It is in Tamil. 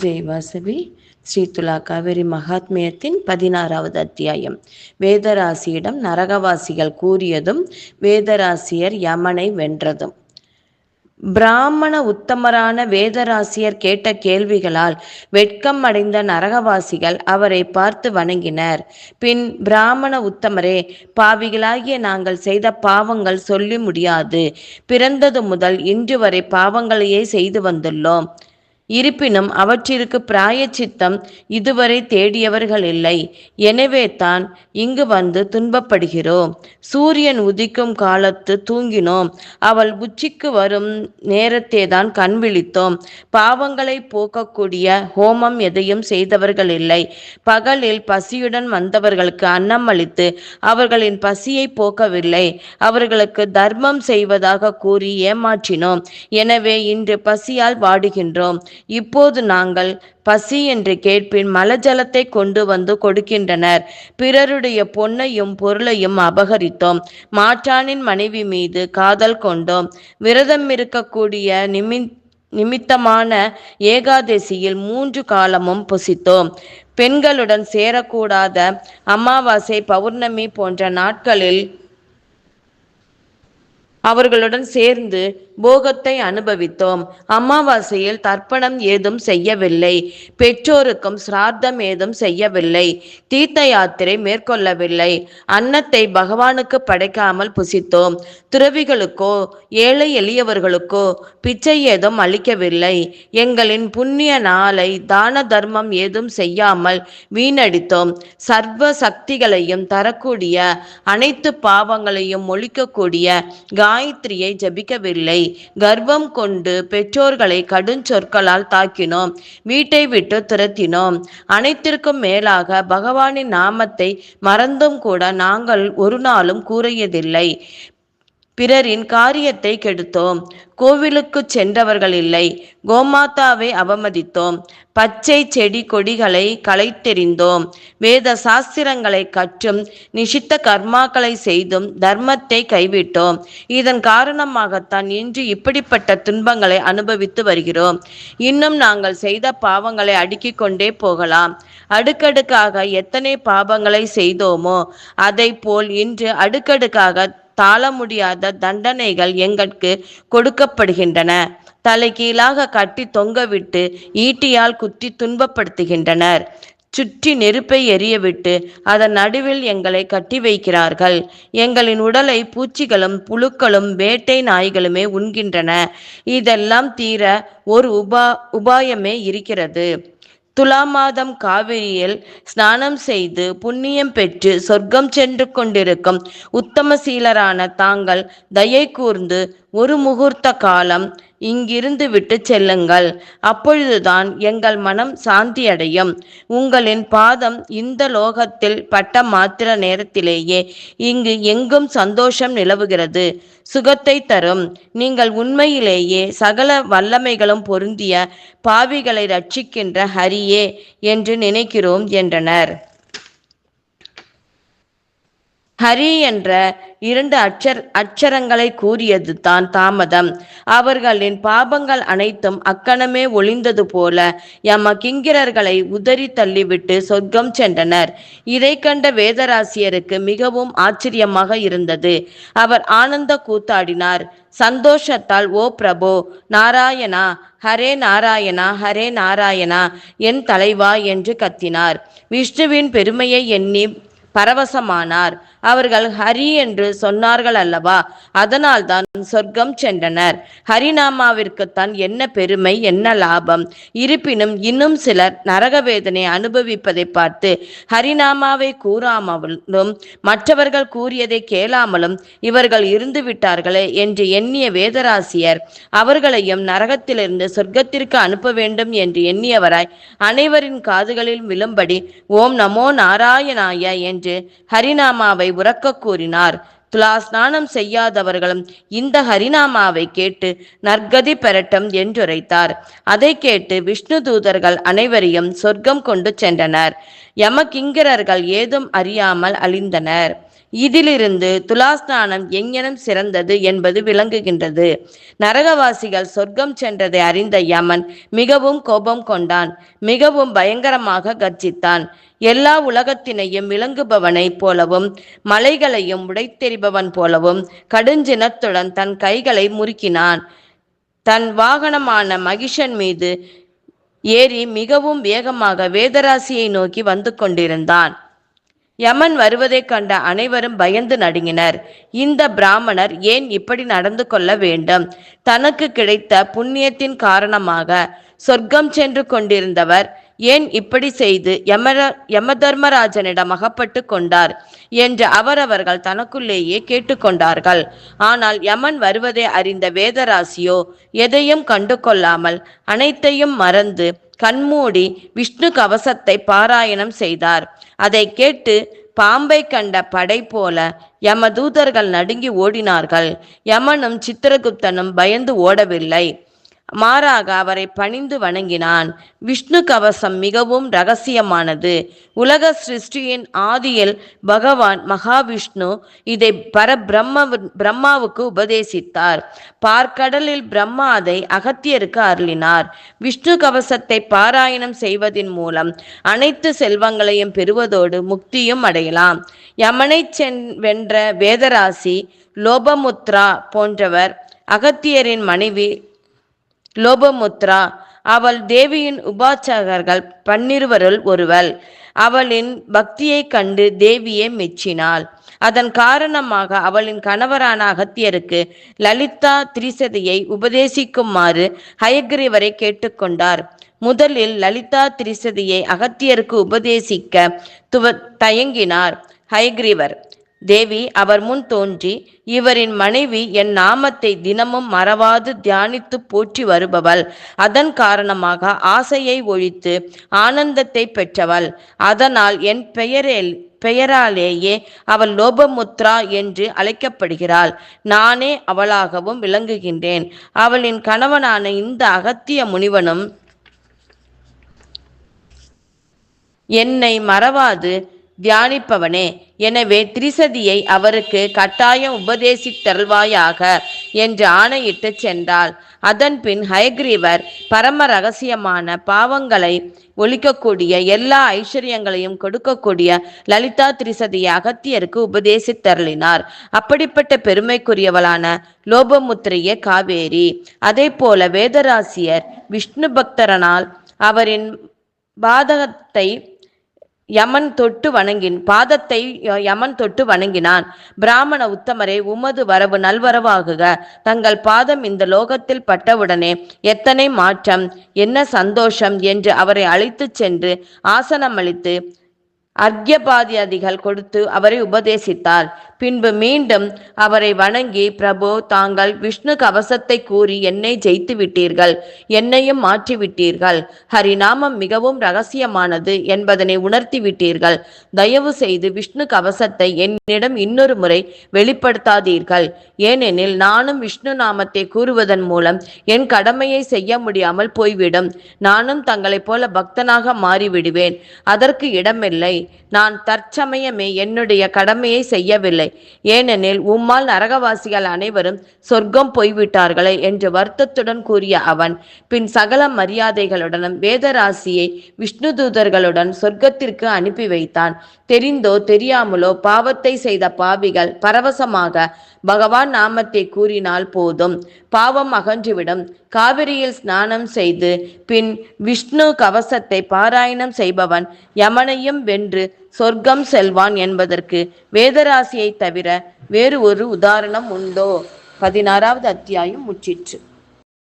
ஜெய் வாசவி ஸ்ரீ துலா காவேரி மகாத்மியத்தின் பதினாறாவது அத்தியாயம். வேதராசியிடம் நரகவாசிகள் கூறியதும் வேதராசியர் யமனை வென்றதும். பிராமண உத்தமரான வேதராசியர் கேட்ட கேள்விகளால் வெட்கம் அடைந்த நரகவாசிகள் அவரை பார்த்து வணங்கினர். பின் பிராமண உத்தமரே பாவிகளாகிய நாங்கள் செய்த பாவங்கள் சொல்லி முடியாது. பிறந்தது முதல் இன்று வரை பாவங்களையே செய்து வந்துள்ளோம். இருப்பினும் அவற்றிற்கு பிராயச்சித்தம் இதுவரை தேடியவர்கள் இல்லை. எனவே தான் இங்கு வந்து துன்பப்படுகிறோம். சூரியன் உதிக்கும் காலத்து தூங்கினோம். அவள் உச்சிக்கு வரும் நேரத்தே தான் கண் விழித்தோம். பாவங்களை போக்கக்கூடிய ஹோமம் எதையும் செய்தவர்கள் இல்லை. பகலில் பசியுடன் வந்தவர்களுக்கு அன்னம் அளித்து அவர்களின் பசியை போக்கவில்லை. அவர்களுக்கு தர்மம் செய்வதாக கூறி ஏமாற்றினோம். எனவே இன்று பசியால் வாடுகின்றோம். இப்போது நாங்கள் பசி என்று கேட்பின் மலஜலத்தை கொண்டு வந்து கொடுக்கின்றனர். பிறருடைய பொன்னையும் பொருளையும் அபகரித்தோம். மாற்றானின் மனைவி மீது காதல் கொண்டோம். விரதம் இருக்கக்கூடிய நிமி நிமித்தமான ஏகாதசியில் மூன்று காலமும் புசித்தோம். பெண்களுடன் சேரக்கூடாத அமாவாசை பௌர்ணமி போன்ற நாட்களில் அவர்களுடன் சேர்ந்து போகத்தை அனுபவித்தோம். அமாவாசையில் தர்ப்பணம் ஏதும் செய்யவில்லை. பெற்றோருக்கும் சிரார்த்தம் ஏதும் செய்யவில்லை. தீர்த்த யாத்திரை மேற்கொள்ளவில்லை. அன்னத்தை பகவானுக்கு படைக்காமல் புசித்தோம். துறவிகளுக்கோ ஏழை எளியவர்களுக்கோ பிச்சை ஏதும் அளிக்கவில்லை. எங்களின் புண்ணிய நாளை தான தர்மம் ஏதும் செய்யாமல் வீணடித்தோம். சர்வ சக்திகளையும் தரக்கூடிய அனைத்து பாவங்களையும் ஒழிக்கக்கூடிய காயத்ரியை ஜபிக்கவில்லை. கர்வம் கொண்டு பெற்றோர்களை கடுஞ்சொற்களால் தாக்கினோம். வீட்டை விட்டு துரத்தினோம். அனைத்திற்கும் மேலாக பகவானின் நாமத்தை மறந்தும் கூட நாங்கள் ஒரு நாளும் கூறியதில்லை. பிறரின் காரியத்தை கெடுத்தோம். கோவிலுக்கு சென்றவர்கள் இல்லை. கோமாதாவை அவமதித்தோம். பச்சை செடி கொடிகளை களைத்தெறிந்தோம். வேத சாஸ்திரங்களை கற்றும் நிஷித்த கர்மாக்களை செய்தும் தர்மத்தை கைவிட்டோம். இதன் காரணமாகத்தான் இன்று இப்படிப்பட்ட துன்பங்களை அனுபவித்து வருகிறோம். இன்னும் நாங்கள் செய்த பாவங்களை அடுக்கிக் கொண்டே போகலாம். அடுக்கடுக்காக எத்தனை பாவங்களை செய்தோமோ அதை போல் இன்று அடுக்கடுக்காக தாள முடியாத தண்டனைகள் எங்களுக்கு கொடுக்கப்படுகின்றன. தலைகீழாக கட்டி தொங்கவிட்டு ஈட்டியால் குத்தி துன்பப்படுத்துகின்றனர். சுற்றி நெருப்பை எரியவிட்டு அதன் நடுவில் எங்களை கட்டி வைக்கிறார்கள். எங்களின் உடலை பூச்சிகளும் புழுக்களும் வேட்டை நாய்களுமே உண்கின்றன. இதெல்லாம் தீர ஒரு உபா உபாயமே இருக்கிறது. துலா மாதம் காவிரியில் ஸ்நானம் செய்து புண்ணியம் பெற்று சொர்க்கம் சென்று கொண்டிருக்கும் உத்தமசீலரான தாங்கள் தயை கூர்ந்து ஒரு முகூர்த்த காலம் இங்கிருந்து விட்டு செல்லுங்கள். அப்பொழுதுதான் எங்கள் மனம் சாந்தியடையும். உங்களின் பாதம் இந்த லோகத்தில் பட்ட மாத்திர நேரத்திலேயே இங்கு எங்கும் சந்தோஷம் நிலவுகிறது. சுகத்தை தரும். நீங்கள் உண்மையிலேயே சகல வல்லமைகளும் பொருந்திய பாவிகளை ரட்சிக்கின்ற ஹரியே என்று நினைக்கிறோம் என்றனர். ஹரி என்ற இரண்டு அச்சர் அச்சரங்களை கூறியது தான் தாமதம். அவர்களின் பாபங்கள் அனைத்தும் அக்கணமே ஒளிந்தது போல யம கிங்கிரர்களை உதறி தள்ளிவிட்டு சொர்க்கம் சென்றனர். இதை கண்ட வேதராசியருக்கு மிகவும் ஆச்சரியமாக இருந்தது. அவர் ஆனந்த கூத்தாடினார். சந்தோஷத்தால் ஓ பிரபோ நாராயணா ஹரே நாராயணா ஹரே நாராயணா என் தலைவா என்று கத்தினார். விஷ்ணுவின் பெருமையை எண்ணி பரவசமானார். அவர்கள் ஹரி என்று சொன்னார்கள் அல்லவா? அதனால்தான் சொர்க்கம் சென்றனர். ஹரிநாமாவிற்குத்தான் என்ன பெருமை என்ன லாபம்? இருப்பினும் இன்னும் சிலர் நரக வேதனை அனுபவிப்பதை பார்த்து ஹரிநாமாவை கூறாமலும் மற்றவர்கள் கூறியதை கேளாமலும் இவர்கள் இருந்து விட்டார்களே என்று எண்ணிய வேதராசியர் அவர்களையும் நரகத்திலிருந்து சொர்க்கத்திற்கு அனுப்ப வேண்டும் என்று எண்ணியவராய் அனைவரின் காதுகளில் விழும்படி ஓம் நமோ நாராயணாய என்று ஹரிநாமாவை உறக்க கூறினார். துலா ஸ்நானம் செய்யாதவர்களும் இந்த ஹரிநாமாவை கேட்டு நற்கதி பெறட்டும் என்றுரைத்தார். அதை கேட்டு விஷ்ணு தூதர்கள் அனைவரையும் சொர்க்கம் கொண்டு சென்றனர். யமகிங்கரர்கள் ஏதும் அறியாமல் அழிந்தனர். இதிலிருந்து துலாஸ்நானம் எங்ஙனம் சிறந்தது என்பது விளங்குகின்றது. நரகவாசிகள் சொர்க்கம் சென்றதை அறிந்த யமன் மிகவும் கோபம் கொண்டான் மிகவும் பயங்கரமாக கர்ஜித்தான். எல்லா உலகத்தினையும் விளங்குபவனைப் போலவும் மலைகளையும் உடைத்தெறிபவன் போலவும் கடுஞ்சினத்துடன் தன் கைகளை முறுக்கினான். தன் வாகனமான மகிஷன் மீது ஏறி மிகவும் வேகமாக வேதராசியை நோக்கி வந்து கொண்டிருந்தான். யமன் வருவதைக் கண்ட அனைவரும் பயந்து நடுங்கினர். இந்த பிராமணர் ஏன் இப்படி நடந்து கொள்ள வேண்டும்? தனக்கு கிடைத்த புண்ணியத்தின் காரணமாக சொர்க்கம் சென்று கொண்டிருந்தவர் ஏன் இப்படி செய்து யமர யமதர்மராஜனிடம் அகப்பட்டு கொண்டார்? என்று அவரவர்கள் தனக்குள்ளேயே கேட்டுக்கொண்டார்கள். ஆனால் யமன் வருவதை அறிந்த வேதராசியோ எதையும் கண்டு கொள்ளாமல் அனைத்தையும் மறந்து கண்மூடி விஷ்ணு கவசத்தை பாராயணம் செய்தார். அதை கேட்டு பாம்பை கண்ட படை போல யமதூதர்கள் நடுங்கி ஓடினார்கள். யமனும் சித்திரகுப்தனும் பயந்து ஓடவில்லை. மாறாக அவரை பணிந்து வணங்கினான். விஷ்ணு கவசம் மிகவும் ரகசியமானது. உலக சிருஷ்டியின் ஆதியில் பகவான் மகாவிஷ்ணு இதை பரபிரம்ம பிரம்மாவுக்கு உபதேசித்தார். பார்க்கடலில் பிரம்மா அதை அகத்தியருக்கு அருளினார். விஷ்ணு கவசத்தை பாராயணம் செய்வதன் மூலம் அனைத்து செல்வங்களையும் பெறுவதோடு முக்தியும் அடையலாம். யமனை சென் வென்ற வேதராசி லோபமுத்ரா போன்றவர் அகத்தியரின் மனைவி லோபமுத்ரா. அவள் தேவியின் உபாச்சகர்கள் பன்னிருவருள் ஒருவள். அவளின் பக்தியைக் கண்டு தேவியே மெச்சினாள். அதன் காரணமாக அவளின் கணவரான அகத்தியருக்கு லலிதா திரிசதியை உபதேசிக்குமாறு ஹயக்ரீவரை கேட்டுக்கொண்டார். முதலில் லலிதா திரிசதியை அகத்தியருக்கு உபதேசிக்க துவ தயங்கினார் ஹயக்ரீவர். தேவி அவர் முன் தோன்றி இவரின் மனைவி என் நாமத்தை தினமும் மறவாது தியானித்து போற்றி வருபவள். அதன் காரணமாக ஆசையை ஒழித்து ஆனந்தத்தை பெற்றவள். அதனால் என் பெயரில் பெயராலேயே அவள் லோபமுத்ரா என்று அழைக்கப்படுகிறாள். நானே அவளாகவும் விளங்குகின்றேன். அவளின் கணவனான இந்த அகத்திய முனிவனும் என்னை மறவாது தியானிப்பவனே. எனவே திரிசதியை அவருக்கு கட்டாயம் உபதேசித்தருள்வாயாக என்று ஆணையிட்டு சென்றாள். அதன்பின் ஹயக்ரீவர் பரம ரகசியமான பாவங்களை ஒழிக்கக்கூடிய எல்லா ஐஸ்வர்யங்களையும் கொடுக்கக்கூடிய லலிதா திரிசதியை அகத்தியருக்கு உபதேசித்தருளினார். அப்படிப்பட்ட பெருமைக்குரியவளான லோபமுத்திரைய காவேரி. அதே போல வேதராசியர் விஷ்ணு பக்தரனால் அவரின் பாதகத்தை யமன் தொட்டு வணங்கின் பாதத்தை யமன் தொட்டு வணங்கினான். பிராமண உத்தமரே உமது வரவு நல்வரவாகுக. தங்கள் பாதம் இந்த லோகத்தில் பட்டவுடனே எத்தனை மாற்றம் என்ன சந்தோஷம் என்று அவரை அழைத்துச் சென்று ஆசனமளித்து அர்க்யபாதியதிகள் கொடுத்து அவரை உபதேசித்தார். பின்பு மீண்டும் அவரை வணங்கி பிரபு தாங்கள் விஷ்ணு கவசத்தை கூறி என்னை ஜெயித்து விட்டீர்கள். என்னையும் மாற்றி விட்டீர்கள். ஹரிநாமம் மிகவும் ரகசியமானது என்பதனை உணர்த்தி விட்டீர்கள். தயவு செய்து விஷ்ணு கவசத்தை என்னிடம் இன்னொரு முறை வெளிப்படுத்தாதீர்கள். ஏனெனில் நானும் விஷ்ணு நாமத்தை கூறுவதன் மூலம் என் கடமையை செய்ய முடியாமல் போய்விடும். நானும் தங்களைப் போல பக்தனாக மாறிவிடுவேன். அதற்கு இடமில்லை. நான் தற்சமயமே என்னுடைய கடமையை செய்யவில்லை. ஏனெனில் உம்மால் நரகவாசிகள் அனைவரும் சொர்க்கம் போய்விட்டார்களே என்று வருத்தத்துடன் கூறிய அவன் பின் சகல மரியாதைகளுடனும் வேதராசியை விஷ்ணு தூதர்களுடன் சொர்க்கத்திற்கு அனுப்பி வைத்தான். தெரிந்தோ தெரியாமலோ பாவத்தை செய்த பாவிகள் பரவசமாக பகவான் நாமத்தை கூறினால் போதும். பாவம் அகன்றுவிடும். காவிரியில் ஸ்நானம் செய்து பின் விஷ்ணு கவசத்தை பாராயணம் செய்பவன் யமனையும் வென்று சொர்க்கம் செல்வான் என்பதற்கு வேதராசியை தவிர வேறு ஒரு உதாரணம் உண்டோ? பதினாறாவது அத்தியாயம் முற்றிற்று.